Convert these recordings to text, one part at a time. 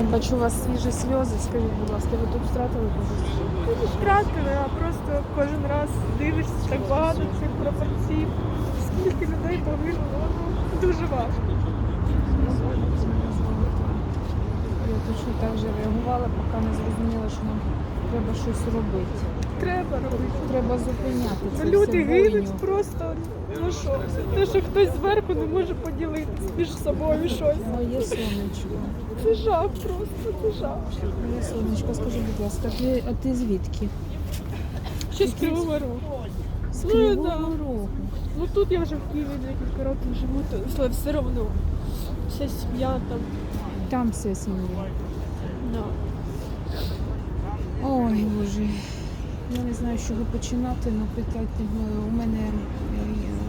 Я бачу у вас свіжі сльози. Скажіть, будь ласка, ви тут втратили когось? Не втратили, а просто кожен раз дивишся так багато цих пропорцій. Скільки людей погинуло, ну дуже важко. Я точно так же реагувала, поки не зрозуміла, що нам треба щось робити. Треба робити. Треба зупиняти це Люди гинуть просто. Ну що, те, що хтось зверху не може поділитися між собою щось. Моє сонечко. Це жах просто, це жах. Моє сонечко, скажи, будь ласка, ти, а ти звідки? Ще з Кривого Рогу. З Ну, Кривого да. Рогу. Ну тут я вже в Києві декілька років живу, то все- все одно. Вся сім'я там. Там вся сім'я. Да. Ой, Боже. Я не знаю, з чого починати, але питайте, бо у мене, е,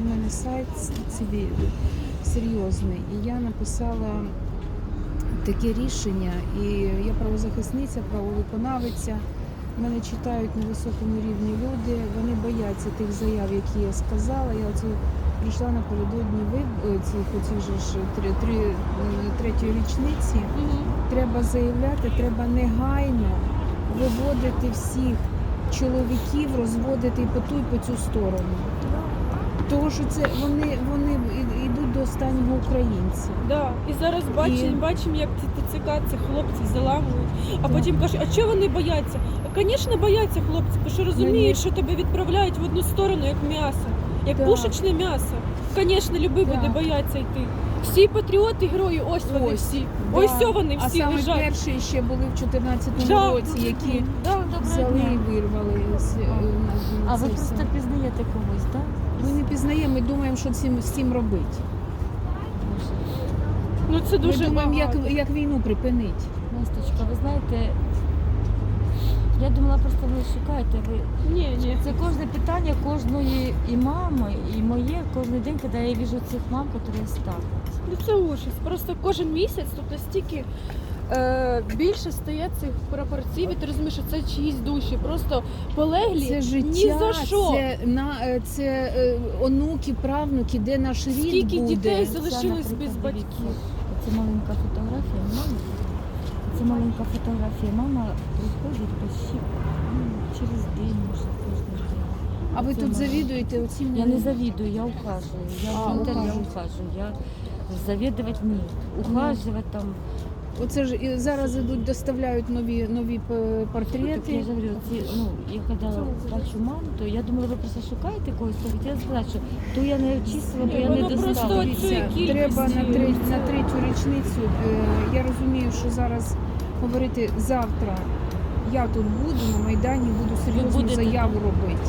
у мене сайт серйозний. І я написала таке рішення, і я правозахисниця, правовиконавиця. Мене читають на високому рівні люди, вони бояться тих заяв, які я сказала. Я оце прийшла напередодні виб... цих оцих же ж три, три, е, третьої річниці треба заявляти, треба негайно виводити всіх чоловіків, розводити і по ту, і по цю сторону. Тому що це вони, вони йдуть до останнього українця. Да. І зараз бачимо, І- бачимо, як ці ТЦК цих хлопців заламують. А потім кажуть, а чого вони бояться? Звісно, бояться хлопці, бо що розуміють, що тебе відправляють в одну сторону, як м'ясо, як Так. пушечне м'ясо. Звісно, любий Так. буде бояться йти. Всі патріоти, герої, ось вони Ось. всі. Да. Ось все вони А всі саме лежать. перші ще були в 14-му Да. році, які Да. взяли і вирвали. е, А ви просто пізнаєте когось, так? Ми не пізнаємо, ми думаємо, що цим, з цим робити. Ну це дуже ми думаємо, як, як війну припинити. Насточка, ви знаєте, я думала, просто ви шукаєте. Ви... Ні, ні. Це кожне питання кожної і мами, і моє кожен день, коли я вижу цих мам, які ставлять. Ну це ужас. Просто кожен місяць тут настільки е, більше стає цих пропорцій, і ти розумієш, що це чиїсь душі. Просто полеглі Це життя, ні за що. це на е, це е, онуки, правнуки, де наш рід Скільки буде. дітей Це, залишились без батьків. Це маленька фотографія мами. Це маленька фотографія. Мама приходить почти ну, через день, може, кожен день. А ви Це тут завідуєте оцім? Я не завідую, я ухаживаю. Я А, в Интер, я ухаживаю. Я завідувати ні. Ухаживать там. Оце ж і зараз ідуть, доставляють нові нові п- Так я портрети. ж говорю, ці, ну, я коли бачу маму, то я думала, ви просто шукаєте когось, то хотіла сказати, що то я не очистила, то я не воно просто достала. цієї Дивіться, кількості. треба на, треть, на третю річницю. Е, Я розумію, що зараз говорити завтра. Я тут буду на майдані, буду серйозну будете заяву робити.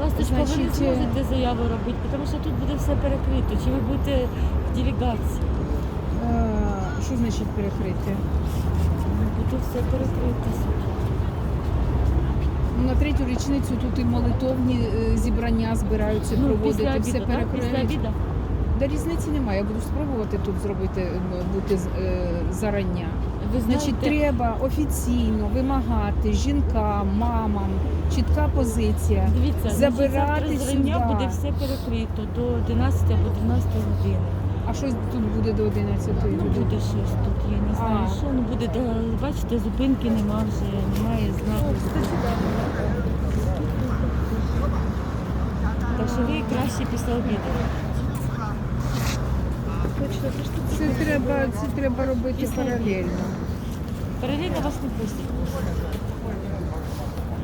Ласточка, ви не Значить, е, зможете заяву робити, тому що тут буде все перекрито. Чи ви будете в делегації? Е, Що значить перекрити? Буде все перекрито. Ну, На третю річницю тут і молитовні е, зібрання збираються Ну, проводити, після все обіду, так? Після перекриють. обіду? Да різниці немає. Я буду спробувати тут зробити м, бути з- е, зарання. Ви Значить, знаєте, треба офіційно вимагати жінкам, мамам, чітка позиція. дивіться, забирати завтра зрання сюди. буде все перекрито до 11 або 12 години. А що тут буде до 11 Ну, буде щось тут, я не знаю, А. що ну буде, де, бачите, зупинки нема вже, немає знаку. Так що ви краще після обіду. Це треба, це треба робити паралельно. Паралельно вас не пустять.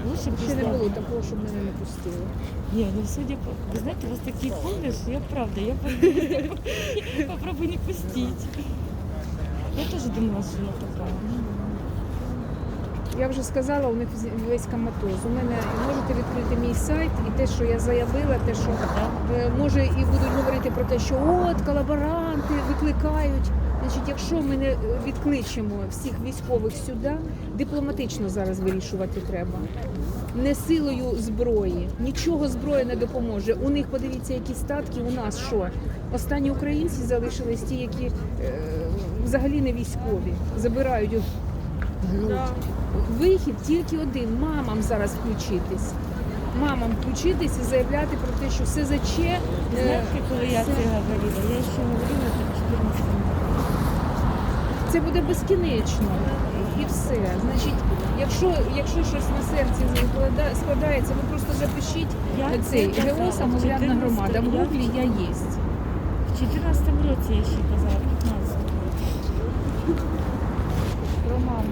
Лучше Ще не було такого, щоб мене не пустили. Ні, ну судя по... Ви знаєте, у вас такий погляд, що я правда, я попробую, не пустити. Я теж думала, що я така. Я вже сказала, у них весь коматоз. У мене можете відкрити мій сайт, і те, що я заявила, те, що е, може і будуть говорити про те, що от колаборанти викликають. Значить, якщо ми не е, відкличемо всіх військових сюди, дипломатично зараз вирішувати треба. Не силою зброї, нічого зброя не допоможе. У них подивіться, які статки. У нас що? Останні українці залишились ті, які е, взагалі не військові, забирають гнуть. Вихід тільки один мамам зараз включитись. Мамам включитись і заявляти про те, що все СЗЧ е, Знаєте, коли я це- говорила? Я ще говорила так 14 це буде безкінечно. І все. Значить, якщо, якщо щось на серці складається, ви просто запишіть Я цей ГО самоврядна громада. В гуглі я є. В 14 році я ще казала, 15. Роман,